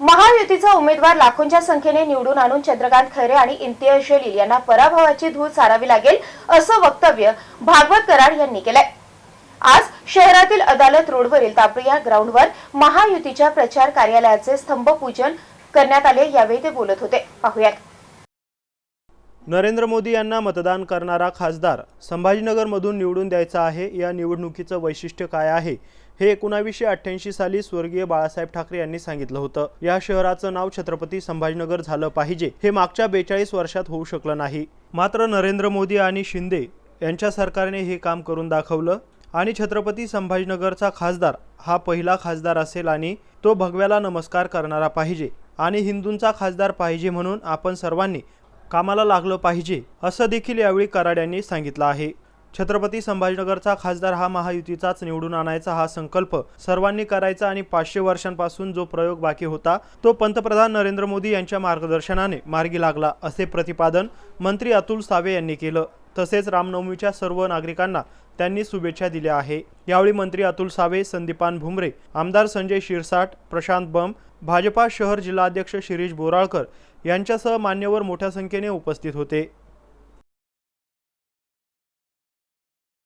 महायुतीचा उमेदवार लाखोंच्या संख्येने निवडून आणून चंद्रकांत खैरे आणि इम्तियाज जलील यांना पराभवाची धूळ सारावी लागेल असं वक्तव्य भागवत कराड यांनी केलंय. आज शहरातील अदालत रोडवरील तापडिया ग्राउंडवर महायुतीच्या प्रचार कार्यालयाचे स्तंभपूजन करण्यात आले यावेळी ते बोलत होते. पाहूयात. नरेंद्र मोदी यांना मतदान करणारा खासदार संभाजीनगरमधून निवडून द्यायचा आहे या निवडणुकीचं वैशिष्ट्य काय आहे? हे एकोणावीसशे अठ्ठ्याऐंशी साली स्वर्गीय बाळासाहेब ठाकरे यांनी सांगितलं होतं. या शहराचं नाव छत्रपती संभाजीनगर झालं पाहिजे. हे मागच्या बेचाळीस वर्षात होऊ शकलं नाही. मात्र नरेंद्र मोदी आणि शिंदे यांच्या सरकारने हे काम करून दाखवलं आणि छत्रपती संभाजीनगरचा खासदार हा पहिला खासदार असेल आणि तो भगव्याला नमस्कार करणारा पाहिजे आणि हिंदूंचा खासदार पाहिजे म्हणून आपण सर्वांनी कामाला लागलं पाहिजे असं देखील यावेळी कराड यांनी सांगितलं आहे. छत्रपती संभाजीनगरचा खासदार हा महायुतीचाच निवडून आणायचा हा संकल्प सर्वांनी करायचा आणि पाचशे वर्षांपासून जो प्रयोग बाकी होता तो पंतप्रधान नरेंद्र मोदी यांच्या मार्गदर्शनाने मार्गी लागला असे प्रतिपादन मंत्री अतुल सावे यांनी केलं. तसेच रामनवमीच्या सर्व नागरिकांना त्यांनी शुभेच्छा दिल्या आहे. यावेळी मंत्री अतुल सावे संदीपान भुमरे आमदार संजय शिरसाट प्रशांत बम भाजपा शहर जिल्हाध्यक्ष शिरीष बोराळकर यांच्यासह मान्यवर मोठ्या संख्येने उपस्थित होते.